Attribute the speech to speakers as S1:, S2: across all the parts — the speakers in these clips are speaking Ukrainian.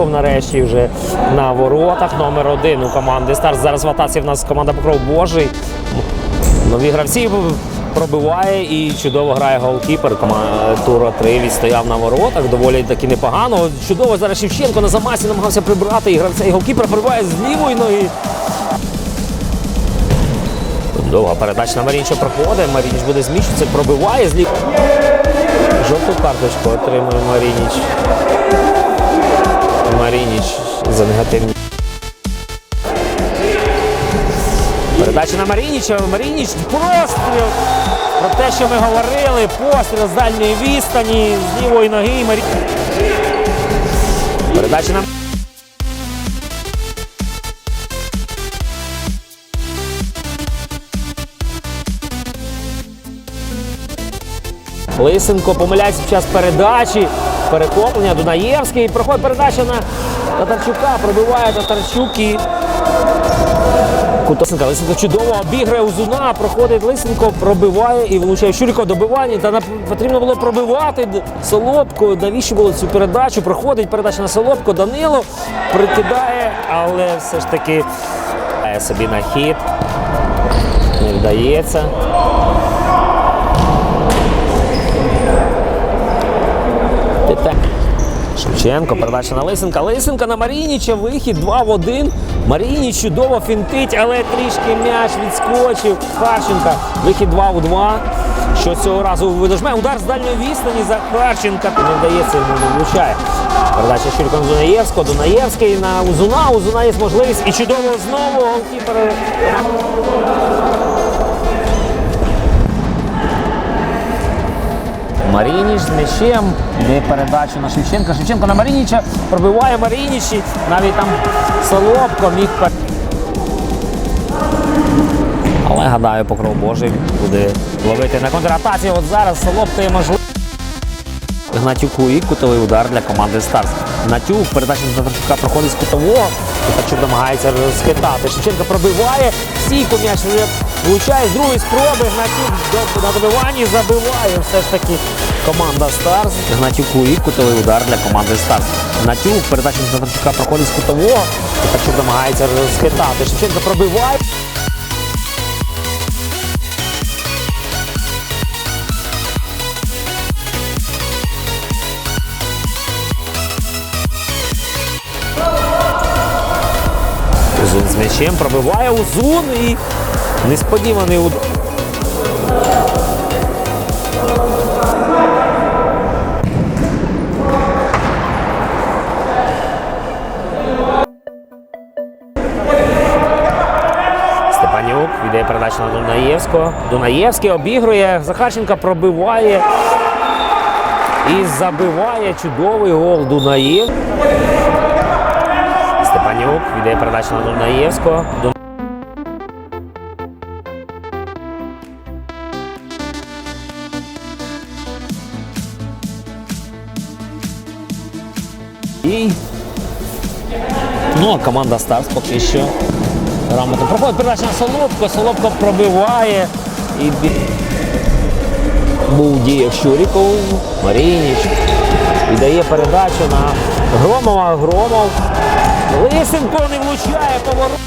S1: Чуріков нарешті вже на воротах. Номер один у команди Старс. Зараз в атаці в нас команда Покров Божий. Нові гравці пробиває і чудово грає голкіпер. Тура 3 відстояв на воротах. Доволі таки непогано. Чудово зараз Шевченко на замасі намагався прибрати і гравця. І голкіпер пробиває з лівої ноги. Довга передача на Марінча проходить. Марініч буде зміщуватися, пробиває з лівої. Жовту карточку отримує Марініч. Марініч за негативні. Передача на Марініча. Марініч постріл. Про те, що ми говорили, постріл з дальньої відстані, з лівої ноги. Марі... Передача на Лисенко помиляється під час передачі. Перехоплення Дунаєвський. Проходить передача на Татарчука. Пробиває Татарчук і Кутасенка. Лисенко чудово обіграє Узуна. Проходить Лисенко, пробиває і влучає Щуріков добивання. Та потрібно було пробивати Д- Навіщо було цю передачу? Проходить передача на Солодко. Данило прикидає, але все ж таки е, собі на хід. Не вдається. П'яте. Шевченко, передача на Лисенка. Лисенка на Марініча. Вихід 2 в 1. Марініч чудово фінтить, але трішки м'яч відскочив. Харченка. Вихід 2 в 2. Що цього разу видожме. Удар з дальньої відстані за Харченка. Не вдається йому не влучає. Передача Щурика на Дунаєвського. Дунаєвський на Узуна. Узуна є можливість. І чудово знову голкіпер. Марініч з м'ячем, де передача на Шевченка. Шевченко на Марініча пробиває Марініч. Навіть там Солобко міг. Але гадаю, покров Божий буде ловити на контратаці. От зараз Солобко є. Гнатюку і кутовий удар для команди Старс. Гнатюк, передача на Татарчука проходить з кутового. Татарчук намагається розхитати. Шевченко пробиває. Стійко м'яч влучає з другої спроби. Гнатюк на добиванні забиває. Все ж таки команда Старс. Гнатюку і кутовий удар для команди Старс. Гнатюк, передача на Татарчука проходить з кутового. Татарчук намагається розхитати. Шевченко пробиває. М'ячем пробиває Узун і несподіваний удар. Степанюк віддає передачу на Дунаєвського. Дунаєвський обігрує. Захарченка пробиває і забиває чудовий гол Дунаєв. Степанюк віддає передачу на Дунаєвського. І ну, а команда Старс поки що грамотно. Проходить передача на Солобко, Солобко пробиває і був діяв Щуріков, Марініч. Віддає передачу на Громова. Громов. Лисенко не влучає поворот.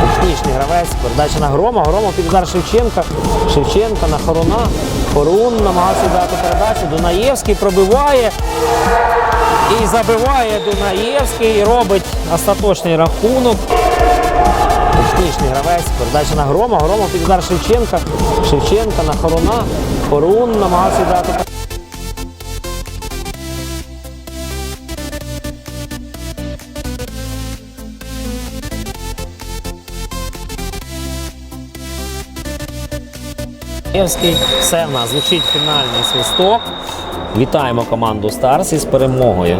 S1: Технічний гравець. Передача на Грома. Громов під удар Шевченка. Шевченка на Хоруна. Хорун намагався дати передачу. Дунаєвський пробиває. І забиває Дунаєвський. І Робить остаточний рахунок. Технічний гравець. Передача на Грома. Громов під удар Шевченка. Шевченка на Хоруна. Хорун намагався дати Євський. Все в нас звучить фінальний свисток. Вітаємо команду Старс із перемогою.